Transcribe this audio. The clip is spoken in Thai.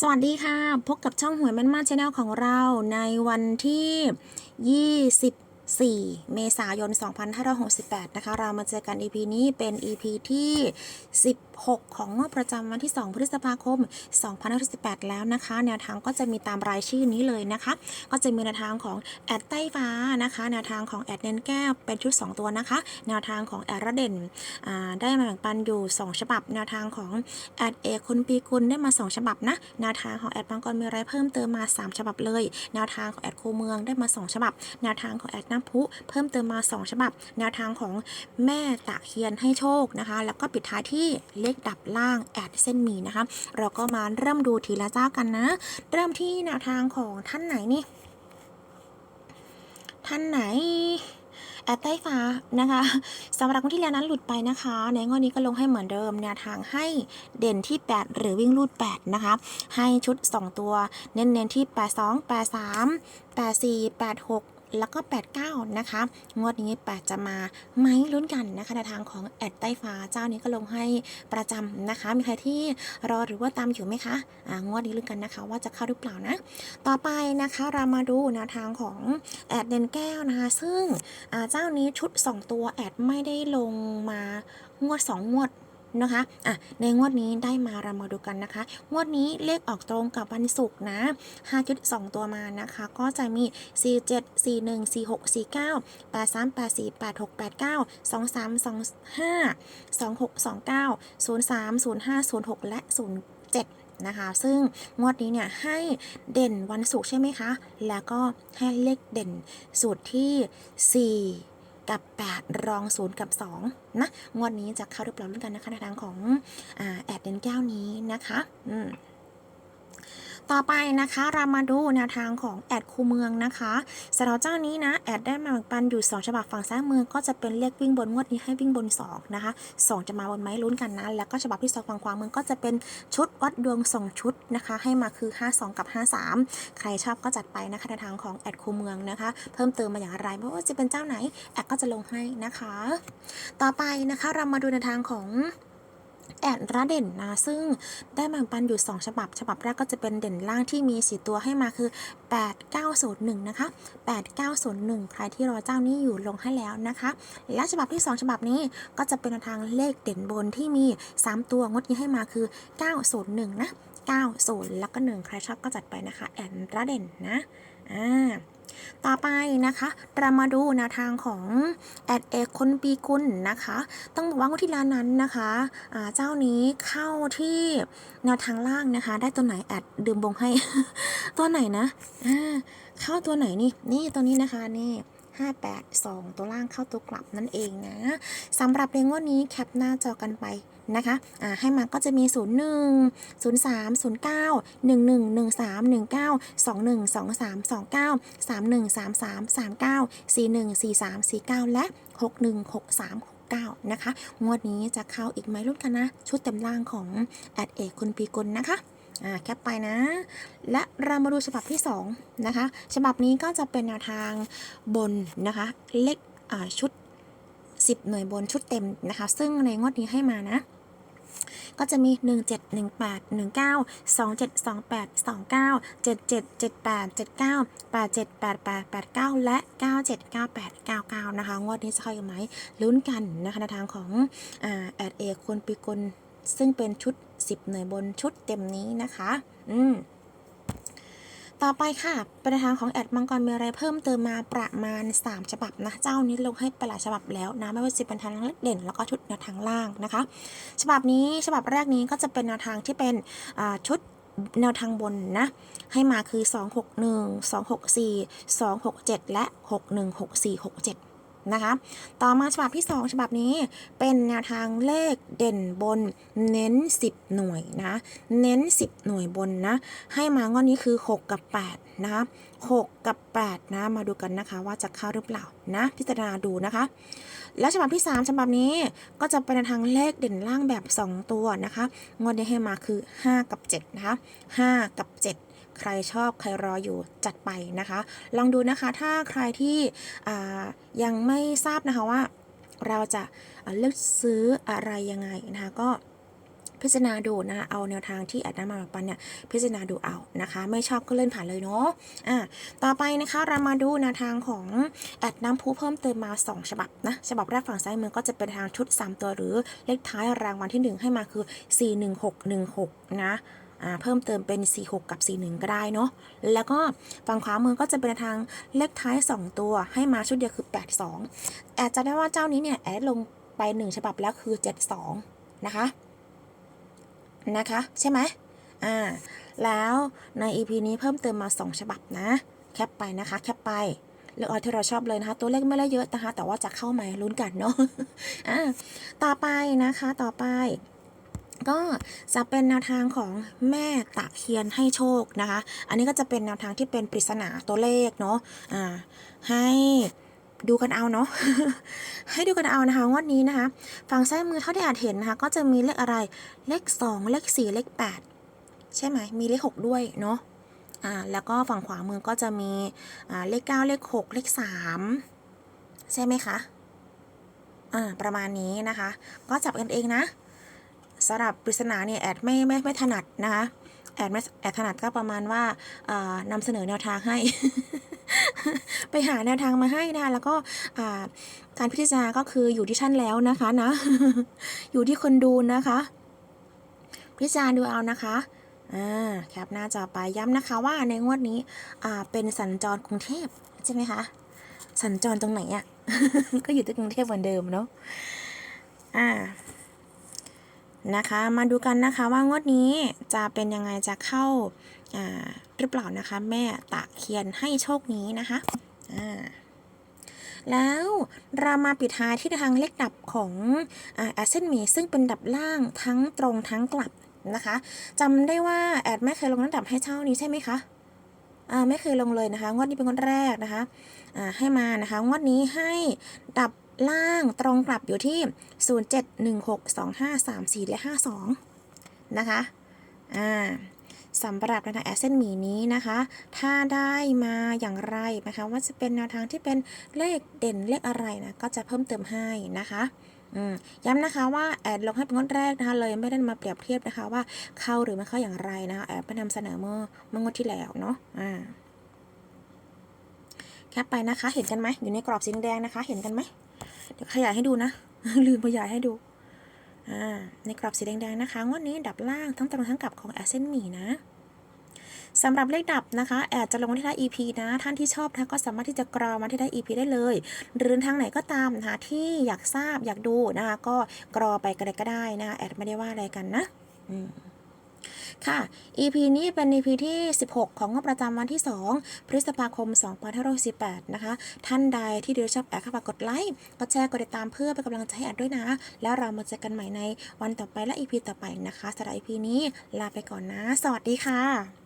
สวัสดีค่ะ พบกับช่องหวยแม่นมาชาแนลของเราในวันที่ 24 เมษายน 2568 นะคะ เรามาเจอกัน EP นี้เป็น EP ที่ 6 ของงวดประจำวันที่ 2 พฤษภาคม 2568แล้วนะคะ แนวทางก็จะมีตามรายชื่อนี้เลยนะคะ ก็จะมีแนวทางของแอดใต้ฟ้านะคะ แนวทางของแอดเน้นแก้วเป็นชุด 2 ตัวนะคะ แนวทางของแอดระเด่นได้มาแบ่งปันอยู่ 2 ฉบับ แนวทางของแอดเอคุณปีกุลได้มา 2 ฉบับนะ แนวทางของแอดบางกรมีอะไรเพิ่มเติมมา 3 ฉบับเลย แนวทางของแอดคูเมืองได้มา 2 ฉบับ แนวทางของแอดน้ำพุเพิ่มเติมมา 2 ฉบับ แนวทางของแม่ตะเคียนให้โชคนะคะ แล้วก็ปิดท้ายที่เลขดับล่างแอดเส้นหมีนะคะ เราก็มาเริ่มดูทีละเจ้ากันนะ เริ่มที่แนวทางของท่านไหนนี่ ท่านไหนแอดใต้ฟ้านะคะสำหรับคนที่แล้วนั้นหลุดไปนะคะ ในงวดนี้ก็ลงให้เหมือนเดิมแนวทางให้เด่นที่ 8 หรือวิ่งรูด 8 นะคะ ให้ชุด 2 ตัว เน้นๆที่ 82 83 84 86 แล้วก็ 89 นะคะ งวดนี้ 8 จะมาไหมลุ้นกันนะคะในทางของแอดใต้ฟ้าเจ้านี้ก็ลงให้ประจำนะคะ มีใครที่รอหรือว่าตามอยู่ไหมคะอ่างวดนี้ลุ้นกันนะคะ ว่าจะเข้าหรือเปล่านะ ต่อไปนะคะเรามาดูแนวทางของแอดเดนแก้วนะคะ ซึ่งอ่าเจ้านี้ชุด 2 ตัวแอดไม่ได้ลงมางวด 2 งวด นะคะอะในงวดนี้ได้มาเรามาดูกันนะคะ งวดนี้เลขออกตรงกับวันศุกร์นะ5จุด2ตัวมานะคะ ก็จะมี 4 7 4 1 4 6 4 9 8 3 8 4 8 6 8 9 2 3 2 5 2 6 2 9 0 3 0 5 0 6 และ 07นะคะซึ่งงวดนี้เนี่ยให้เด่นวันศุกร์ใช่ไหมคะ แล้วก็ให้เลขเด่นสูตรที่ 4 กับ 8 รอง 0 กับ 2 นะ งวดนี้จะเข้าหรือเปล่าลุ้นกันนะคะในทางของอแอดเดนแก้วนี้นะคะ อืม ต่อไปนะคะเรามาดูแนวทางของแอดคูเมืองนะคะสำหรับเจ้านี้นะแอดได้มาแบ่งปันอยู่ 2 ฉบับฝั่งซ้ายมือก็จะเป็นเลขวิ่งบนงวดนี้ให้วิ่งบน 2 นะคะ 2 จะมาบนไหมลุ้นกันนะ แล้วก็ฉบับที่สองฝั่งขวามือก็จะเป็นชุดวัดดวงสองชุดนะคะ ให้มาคือ 52 กับ 53 ใครชอบก็จัดไปนะคะในทางของแอดคูเมืองนะคะ เพิ่มเติมมาอย่างไรไม่ว่าจะเป็นเจ้าไหนแอดก็จะลงให้นะคะ ต่อไปนะคะเรามาดูในทางของ แอดระเด่นนะซึ่งได้มาปันอยู่ 2 ฉบับ ฉบับแรกก็จะเป็นเด่นล่างที่มี4ตัวให้มาคือ 8901 นะคะ 8901 ใครที่รอเจ้านี้อยู่ลงให้แล้วนะคะ และฉบับที่ 2 ฉบับนี้ก็จะเป็นทางเลขเด่นบนที่มี 3 ตัวงดนี้ให้มาคือ 901 นะ 90 แล้วก็ 1 ใครชอบก็จัดไปนะคะ แอนระเด่นนะ อ่า ต่อไปนะคะเรามาดูแนวทางของแอดเอกคนปีกุลนะคะ ต้องบอกว่างวดที่แล้วนั้นนะคะะเจ้านี้เข้าที่แนวทางล่างนะคะ ได้ตัวไหนแอดดื่มบงให้ ตัวไหนนะเข้าตัวไหนนี่นี่ตัวนี้นะคะนี่ 582 ตัวล่างเข้าตัวกลับนั่นเองนะสำหรับในงวดนี้แคปหน้าจอกันไปนะคะอ่าให้มาก็จะมี 01 03 09 11 13 19 21 23 29 31 33 39 41 43 49 และ 61 63 69นะคะ งวดนี้จะเข้าอีกไหมรุ่นกันนะ ชุดเต็มล่างของแอดเอกคุณปีกุลนะคะ อ่าแคปไปนะ และเรามาดูฉบับที่2นะคะฉบับนี้ก็จะเป็นแนวทางบนนะคะเลขอ่าชุด 10 หน่วยบนชุดเต็มนะคะ ซึ่งในงวดนี้ให้มานะก็จะมี 17 18 19 27 28 29 77 78 79 87 88 89 และ 97 98 99 นะคะ งวดนี้จะเข้าอีกไหมลุ้นกันนะคะในทางของอ่าแอดเอกคนปีกล ซึ่งเป็นชุด 10 หน่วยบนชุดเต็มนี้นะคะ อืม ต่อไปค่ะป็นแนวทางของแอดมังกรมีอะไรเพิ่มเติมมาประมาณ 3 ฉบับนะ เจ้านี้ลงให้ไปหลายฉบับแล้วนะ ไม่ว่าจะเป็นทางเด่น แล้วก็ชุดแนวทางล่างนะคะ ฉบับนี้ฉบับแรกนี้ก็จะเป็นแนวทางที่เป็นอ่าชุดแนวทางบนนะ ให้มาคือ 261 264 267 และ 616467 นะคะ ต่อมาฉบับที่ 2 ฉบับนี้เป็นแนวทางเลขเด่นบนเน้น 10 หน่วยนะ เน้น 10 หน่วยบนนะ ให้มางวดนี้คือ 6 กับ 8 นะคะ6กับ 8 นะ มาดูกันนะคะว่าจะเข้าหรือเปล่านะ พิจารณาดูนะคะ แล้วฉบับที่ 3 ฉบับนี้ก็จะเป็นทางเลขเด่นล่างแบบ 2 ตัวนะคะงวดนี้ให้มาคือ 5 กับ 7 นะคะ 5 กับ 7 ใครชอบใครรออยู่จัดไปนะคะ ลองดูนะคะถ้าใครที่ยังไม่ทราบนะคะว่า เราจะเลือกซื้ออะไรยังไงนะคะก็พิจารณาดูนะเอาแนวทางที่แอดนำมาปันเนี่ยพิจารณาดูเอานะคะ ไม่ชอบก็เลื่อนผ่านเลยเนาะอะต่อไปนะคะเรามาดูแนวทางของแอดน้ำพุเพิ่มเติมมา 2 ฉบับนะฉบับแรกฝั่งซ้ายมือก็จะเป็นทางชุด 3 ตัวหรือเลขท้ายรางวัลที่ 1 ให้มาคือ 41616 นะ เพิ่มเติมเป็น 46 กับ 41 ก็ได้เนาะ แล้วก็ฝั่งขวามือก็จะเป็นทางเลขท้าย 2 ตัว ให้มาชุดเดียวคือ 82 แอดจะได้ว่าเจ้านี้เนี่ยแอดลงไป 1 ฉบับแล้วคือ 72 นะคะ นะคะ ใช่ไหมอ่า แล้วใน EP นี้เพิ่มเติมมา 2 ฉบับนะ แคปไปนะคะ แคปไปเลือกเอาที่เราชอบเลยนะคะ ตัวเลขไม่ได้เยอะนะคะ แต่ว่าจะเข้าไหมลุ้นกันเนาะอ่าต่อไปนะคะ ต่อไป ก็จะเป็นแนวทางของแม่ตะเคียนให้โชคนะคะ อันนี้ก็จะเป็นแนวทางที่เป็นปริศนาตัวเลขเนาะอ่าให้ดูกันเอาเนาะ ให้ดูกันเอานะคะงวันนี้นะคะ ฝั่งซ้ายมือเท่าที่อาจเห็นนะคะ ก็จะมีเลขอะไร เลข 2 เลข 4 เลข 8 ใช่ไหม มีเลข 6 ด้วยเนาะ อ่า แล้วก็ฝั่งขวามือก็จะมี อ่า เลข 9 เลข 6 เลข 3 ใช่ไหมคะ อ่า ประมาณนี้นะคะ ก็จับกันเองนะ สำหรับปริศนาเนี่ยแอดไม่ไม่ไม่ถนัดนะคะแอดไม่แอดถนัดก็ประมาณว่าอ่านำเสนอแนวทางให้ ไปหาแนวทางมาให้นะแล้วก็การพิจารณาก็คืออยู่ที่ท่านแล้วนะคะนะ อยู่ที่คนดูนะคะ พิจารณาดูเอานะคะอ่าแคปหน้าจอไปย้ำนะคะว่าในงวดนี้อ่าเป็นสัญจรกรุงเทพใช่ไหมคะสัญจรตรงไหนอะ่ะก็อยู่ที่กรุงเทพเหมือนเดิมเนาะอ่า นะคะ มาดูกันนะคะว่างวดนี้จะเป็นยังไงจะเข้าอ่าหรือเปล่านะคะ แม่ตะเคียนให้โชคนี้นะคะอ่าแล้วเรามาปิดท้ายที่ทางเลขดับของแอสเซนเมซึ่งเป็นดับล่างทั้งตรงทั้งกลับนะคะจำได้ว่าแอดไม่เคยลงระดับให้เช่านี้ใช่ไหมคะอ่าไม่เคยลงเลยนะคะ งวดนี้เป็นงวดแรกนะคะอ่าให้มานะคะ งวดนี้ให้ดับล่างตรงกลับอยู่ที่ 07162534 และ 52 นะคะ อ่าสำหรับแนวทางแอสเซนมีนี้นะคะ ถ้าได้มาอย่างไรนะคะว่าจะเป็นแนวทางที่เป็นเลขเด่นเลขอะไรนะก็จะเพิ่มเติมให้นะคะอืมย้ำนะคะว่าแอดลงให้เป็นงวดแรกนะคะเลยไม่ได้มาเปรียบเทียบนะคะว่าเข้าหรือไม่เข้าอย่างไรนะคะแอดไปนำเสนอเมื่อเมื่องวดที่แล้วเนาะอ่าแคปไปนะคะ เห็นกันไหมอยู่ในกรอบสีแดงนะคะ เห็นกันไหม ขยายให้ดูนะ ลืมขยายให้ดู อ่า ในกรอบสีแดงๆนะคะ งวดนี้ดับล่างทั้งตรงทั้งกลับของแอสเซนมีนะสำหรับเลขดับนะคะ แอดจะลงที่ท้าย EP นะ ท่านที่ชอบนะก็สามารถที่จะกรอมาที่ท้าย EP ได้เลย หรือทางไหนก็ตามนะคะที่อยากทราบอยากดูนะคะ ก็กรอไปกันเลยก็ได้นะคะแอดไม่ได้ว่าอะไรกันนะ อืม ค่ะ EP นี้เป็น EP ที่ 16 ของงบประจำวันที่ 2 พฤษภาคม 2518นะคะ ท่านใดที่ดูชอบแอดเข้ามากดไลค์ กดแชร์ กดติดตามเพื่อเป็นกำลังใจให้แอดด้วยนะ แล้วเรามาเจอกันใหม่ในวันต่อไปและ EP ต่อไปนะคะสำหรับ EP นี้ลาไปก่อนนะ สวัสดีค่ะ